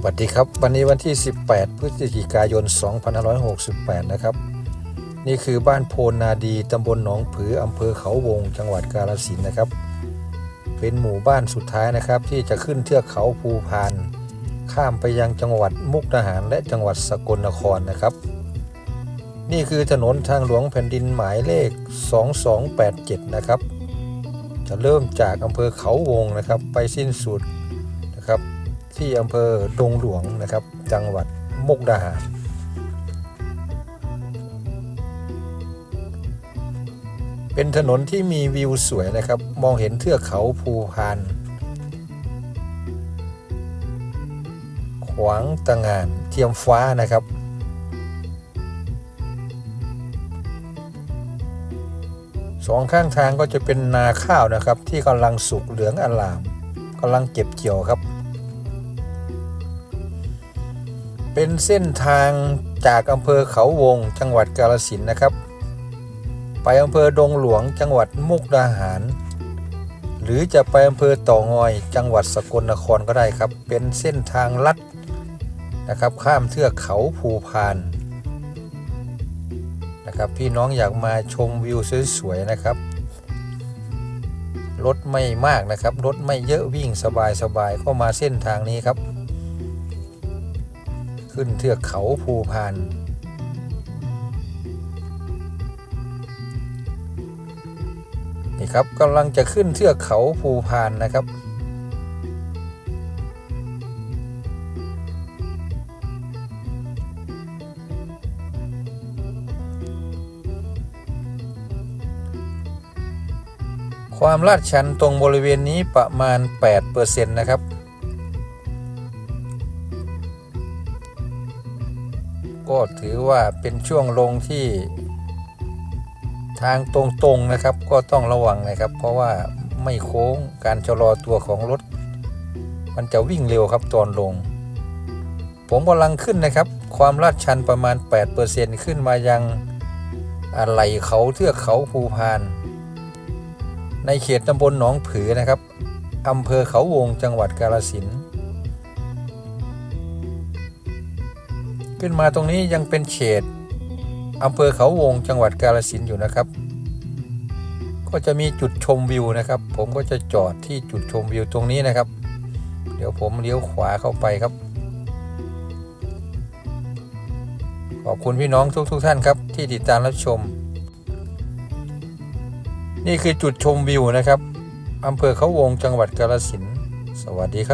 สวัสดีครับ วันนี้วันที่ 18 พฤศจิกายน 2568 นะครับ นี่คือบ้านโพนนาดีตำบลหนองผืออำเภอเขาวง จังหวัดกาฬสินนะครับ เป็นหมู่บ้านสุดท้ายนะครับ ที่จะขึ้นเทือกเขาภูพาน ข้ามไปยังจังหวัดมุกดาหารและจังหวัดสกลนครนะครับ นี่คือถนนทางหลวงแผ่นดินหมายเลข 2287 นะครับ จะเริ่มจากอำเภอเขาวงนะครับ ไปสิ้นสุดนะครับ ที่อำเภอดงหลวงนะครับ จังหวัดมุกดาหารเป็นถนนที่มีวิวสวยนะครับ มองเห็นเทือกเขาภูพาน ขวางตะงานเทียมฟ้านะครับสองข้างทางก็จะเป็นนาข้าวนะครับ ที่กำลังสุกเหลืองอลามกำลังเก็บเกี่ยวครับ เป็นเส้นทางจากอำเภอเขาวงจังหวัดกาฬสินนะครับ ไปอำเภอดงหลวงจังหวัดมุกดาหาร หรือจะไปอำเภอต่องอย จังหวัดสกลนครก็ได้ครับ เป็นเส้นทางลัดนะครับ ข้ามเทือกเขาภูพานนะครับพี่น้องอยากมาชมวิวสวยๆนะครับรถไม่มากนะครับรถไม่เยอะวิ่งสบายๆก็มาเส้นทางนี้ครับ ขึ้นเทือกเขาภูพานนี่ครับกำลังจะขึ้นเทือกเขาภูพานนะครับ ความลาดชันตรงบริเวณนี้ประมาณ 8%นะครับ ก็ถือว่าเป็นช่วงลงที่ ทางตรงๆนะครับ ก็ต้องระวังนะครับ เพราะว่าไม่โค้งการชะลอตัวของรถ มันจะวิ่งเร็วครับตอนลง ผมกำลังขึ้นนะครับ ความลาดชันประมาณ 8%ขึ้นมายังอะไรเขาเทือกเขาภูพาน ในเขตตำบลหนองผือนะครับอำเภอเขาวงจังหวัดกาฬสินธุ์ ขึ้นมาตรงนี้ยังเป็นเขตอำเภอเขาวงจังหวัดกาฬสินอยู่นะครับ ก็จะมีจุดชมวิวนะครับ ผมก็จะจอดที่จุดชมวิวตรงนี้นะครับ เดี๋ยวผมเลี้ยวขวาเข้าไปครับ ขอบคุณพี่น้องทุกๆทท่านครับ ที่ติดตามรับชม นี่คือจุดชมวิวนะครับอำเภอเขาวงจังหวัดกาฬสินสวัสดีครับ